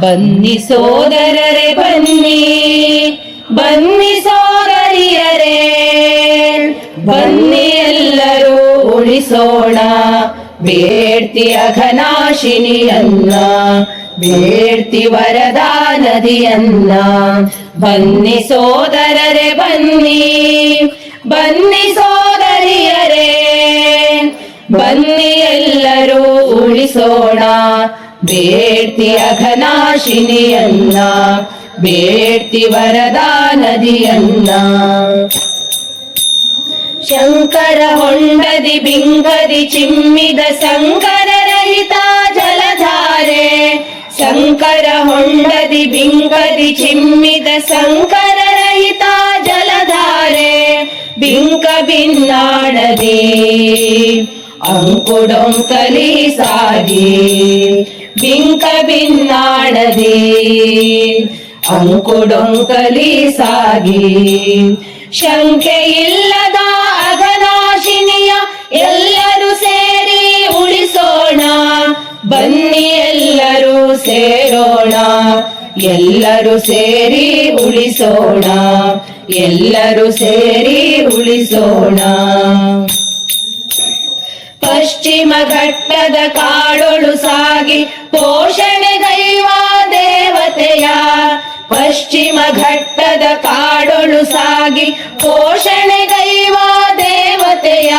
ಬನ್ನಿ ಸೋದರರೆ, ಬನ್ನಿ. ಬನ್ನಿ ಸೋದರಿಯರೇ. ಬನ್ನಿ ಎಲ್ಲರೂ ಉಳಿಸೋಣ. ಬೇಡ್ತಿ ಅಘನಾಶಿನಿಯನ್ನ, ಬೇಡ್ತಿ ವರದಾ ನದಿಯನ್ನ ಬನ್ನಿ ಸೋದರರೆ, ಬನ್ನಿ. ಬನ್ನಿ ಸೋದರಿಯರೇ. ಬನ್ನಿ ಎಲ್ಲರೂ ಉಳಿಸೋಣ. ಬೇಡ್ತಿ ಅಘನಾಶಿನಿಯನ್ನ ಬೇಡ್ತಿ ವರದಾ ನದಿಯನ್ನ ಶಂಕರ ಹೊಂಡದಿ ಬಿಂಗದಿ ಚಿಮ್ಮಿದ ಸಂಕರ ರಹಿತ ಜಲಧಾರೆ ಶಂಕರ ಹೊಂಡದಿ ಬಿಂಗದಿ ಚಿಮ್ಮಿದ ಸಂಕರ ರಹಿತ ಜಲಧಾರೆ ಬಿಂಕ ಬಿನ್ನಾಡದೆ ಅಂಕುಡೊಂಕಲಿ ಸಾಗಿ, ಬಿಂಕ ಬಿನ್ನಾಡದೆ. ಅಂಕುಡೊಂಕಲಿ ಸಾಗಿ ಶಂಕೆ ಇಲ್ಲದ ಅಗನಾಶಿನಿಯ ಎಲ್ಲರೂ ಸೇರಿ ಉಳಿಸೋಣ, ಬನ್ನಿ ಎಲ್ಲರೂ ಸೇರೋಣ, ಎಲ್ಲರೂ ಸೇರಿ ಉಳಿಸೋಣ, ಎಲ್ಲರೂ ಸೇರಿ ಉಳಿಸೋಣ. ಪಶ್ಚಿಮ ಘಟ್ಟದ ಕಾಡೊಳು ಸಾಗಿ, ಪೋಷಣೆ ದೈವ ದೇವತೆಯ. ಪಶ್ಚಿಮ ಘಟ್ಟದ ಕಾಡೊಳು ಸಾಗಿ, ಪೋಷಣೆ ದೈವ ದೇವತೆಯ.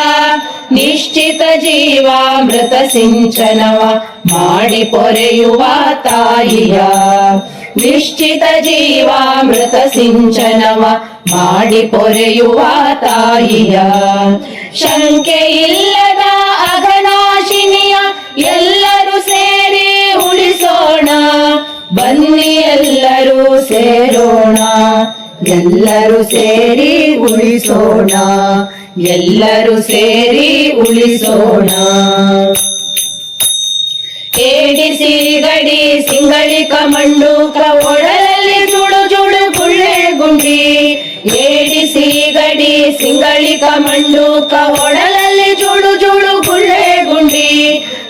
ನಿಶ್ಚಿತ ಜೀವಾಮೃತ ಸಿಂಚನವ ಮಾಡಿ ಪೊರೆಯುವ ತಾಯಿಯ. ನಿಶ್ಚಿತ ಜೀವಾಮೃತ ಸಿಂಚನವ ಮಾಡಿ ಪೊರೆಯುವ ತಾಯಿಯ. ಶಂಕೆ ಇಲ್ಲದ ಅಘನಾಶಿನಿಯ ಎಲ್ಲರೂ ಸೇರಿ ಉಳಿಸೋಣ. ಬನ್ನಿ ಎಲ್ಲರೂ ಸೇರೋಣ. ಎಲ್ಲರೂ ಸೇರಿ ಉಳಿಸೋಣ. ಎಲ್ಲರೂ ಸೇರಿ ಉಳಿಸೋಣ. ಏಡಿಸಿ ಗಡಿ ಸಿಂಗಳಿಕ ಮಂಡೂಕ ಒಡಲಲ್ಲಿ ಸಿಂಗಳಿಕ ಮಂಡೂಕ ಒಡಲಲ್ಲಿ ಜೋಡು ಜೋಡು ಗುಳ್ಳೆ ಗುಂಡಿ,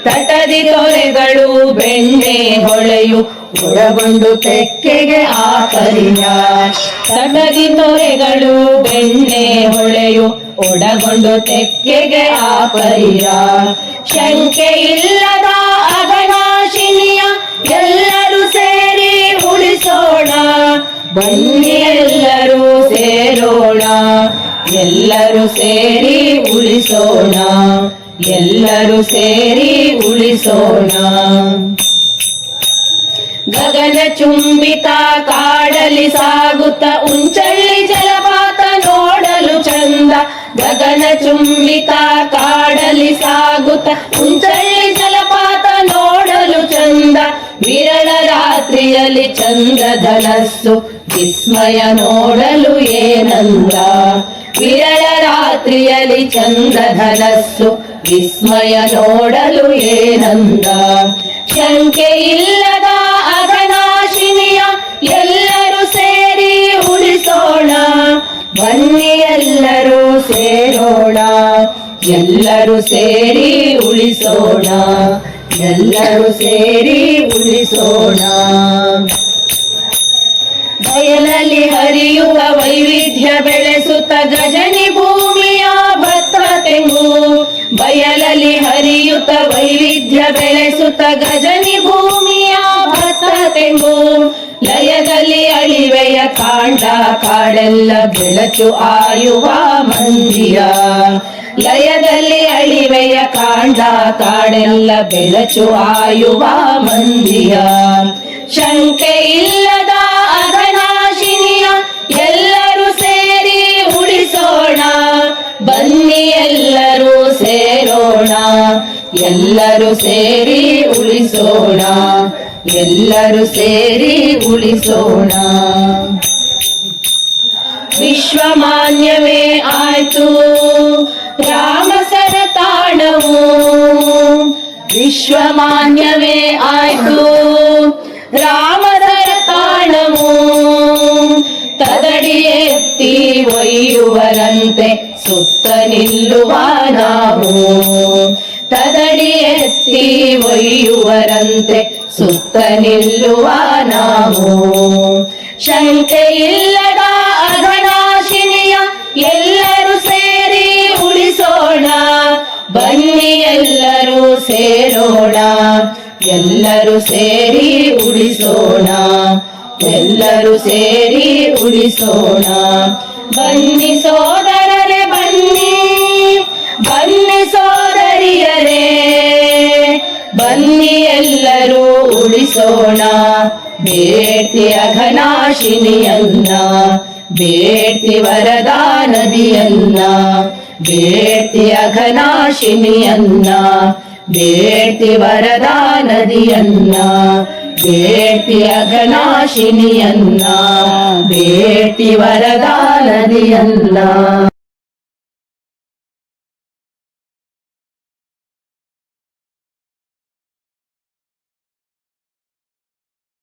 ತಟದಿ ತೊರೆಗಳು ಬೆಣ್ಣೆ ಹೊಳೆಯು ಒಳಗೊಂಡು ತೆಕ್ಕೆಗೆ ಆಕರಿಯ ತಟದಿ ತೊರೆಗಳು ಬೆಣ್ಣೆ ಹೊಳೆಯು ಒಡಗೊಂಡು ತೆಕ್ಕೆಗೆ ಆಕರಿಯ ಶಂಕೆ ಇಲ್ಲದ ಅಗನಾಶಿನಿಯ ಎಲ್ಲರೂ ಸೇರಿ ಉಳಿಸೋಣ. ಬನ್ನಿ ಎಲ್ಲರೂ ಸೇರೋಣ ಎಲ್ಲರೂ ಸೇರಿ ಉಳಿಸೋಣ. ಎಲ್ಲರೂ ಸೇರಿ ಉಳಿಸೋಣ. ಗಗನ ಚುಂಬಿತ ಕಾಡಲಿ ಸಾಗುತ್ತ ಉಂಚಳ್ಳಿ ಜಲಪಾತ ನೋಡಲು ಚಂದ. ಗಗನ ಚುಂಬಿತ ಕಾಡಲಿ ಸಾಗುತ್ತ ಉಂಚಳ್ಳಿ ಜಲಪಾತ ನೋಡಲು ಚಂದ. ವಿರಳ ರಾತ್ರಿಯಲ್ಲಿ ಚಂದ್ರಧನಸ್ಸು, ವಿಸ್ಮಯ ನೋಡಲು ಏನಂದ. ವಿರಳ ರಾತ್ರಿಯಲ್ಲಿ ಚಂದ್ರಧನಸ್ಸು ವಿಸ್ಮಯ ನೋಡಲು ಏನಂದ? ಶಂಕೆ ಇಲ್ಲದ ಅಘನಾಶಿನಿಯ ಎಲ್ಲರೂ ಸೇರಿ ಉಳಿಸೋಣ. ಬನ್ನಿ ಎಲ್ಲರೂ ಸೇರೋಣ. ಎಲ್ಲರೂ ಸೇರಿ ಉಳಿಸೋಣ. ಎಲ್ಲರೂ ಸೇರಿ ಉಳಿಸೋಣ. ಬಯಲಲ್ಲಿ ಹರಿಯುವ ವೈವಿಧ್ಯ ಬೆಳೆಸುತ್ತ ಗಜನಿ ಭೂಮಿಯ ಭತ್ರ ತೆಂಗು. ಬಯಲಲ್ಲಿ ಹರಿಯುತ್ತ ವೈವಿಧ್ಯ ಬೆಳೆಸುತ್ತ ಗಜನಿ ಭೂಮಿಯ ಭತ್ರ ತೆಂಗು. ಲಯದಲ್ಲಿ ಅಳಿವೆಯ ಕಾಂಡ, ಕಾಡೆಲ್ಲ ಬೆಳಚು ಆಯುವ ಮಂದಿಯ. ಲಯದಲ್ಲಿ ಅಳಿವೆಯ ಕಾಂಡ, ಕಾಡೆಲ್ಲ ಬೆಳಚು ಆಯುವ ಮಂದಿಯ. ಶಂಕೆ ಇಲ್ಲದ ಎಲ್ಲರೂ ಸೇರಿ ಉಳಿಸೋಣ. ಎಲ್ಲರೂ ಸೇರಿ ಉಳಿಸೋಣ. ವಿಶ್ವಮಾನ್ಯವೇ ಆಯ್ತು. ರಾಮ ಸರತಾಣವು. ವಿಶ್ವಮಾನ್ಯವೇ ಆಯ್ತು. ರಾಮಸರ ತಾಣವು ತದಡಿ ಎತ್ತಿ ಒಯ್ಯುವರಂತೆ ಸುತ್ತ ನಿಲ್ಲುವ ನಾವು. ತದಡಿ ಎತ್ತಿ ಒಯ್ಯುವರಂತೆ ಸುತ್ತ ನಿಲ್ಲುವ ನಾವು. ಶಂಕೆ ಇಲ್ಲದ ಅಘನಾಶಿನಿಯ ಎಲ್ಲರೂ ಸೇರಿ ಉಳಿಸೋಣ. ಬನ್ನಿ ಎಲ್ಲರೂ ಸೇರೋಣ. ಎಲ್ಲರೂ ಸೇರಿ ಉಳಿಸೋಣ. ಎಲ್ಲರೂ ಸೇರಿ ಉಳಿಸೋಣ. ಬನ್ನಿ ಬನ್ನಿ ಎಲ್ಲರೂ ಉಳಿಸೋಣ ಬೇಡ್ತಿ ಅಘನಾಶಿನಿಯನ್ನ ಬೇಡ್ತಿ ವರದಾ ನದಿಯನ್ನ ಬೇಡ್ತಿ ಅಘನಾಶಿನಿಯನ್ನ ಬೇಡ್ತಿ ವರದಾ ನದಿಯನ್ನ ಬೇಡ್ತಿ ಅಘನಾಶಿನಿಯನ್ನ ಬೇಡ್ತಿ ವರದಾ ನದಿಯನ್ನ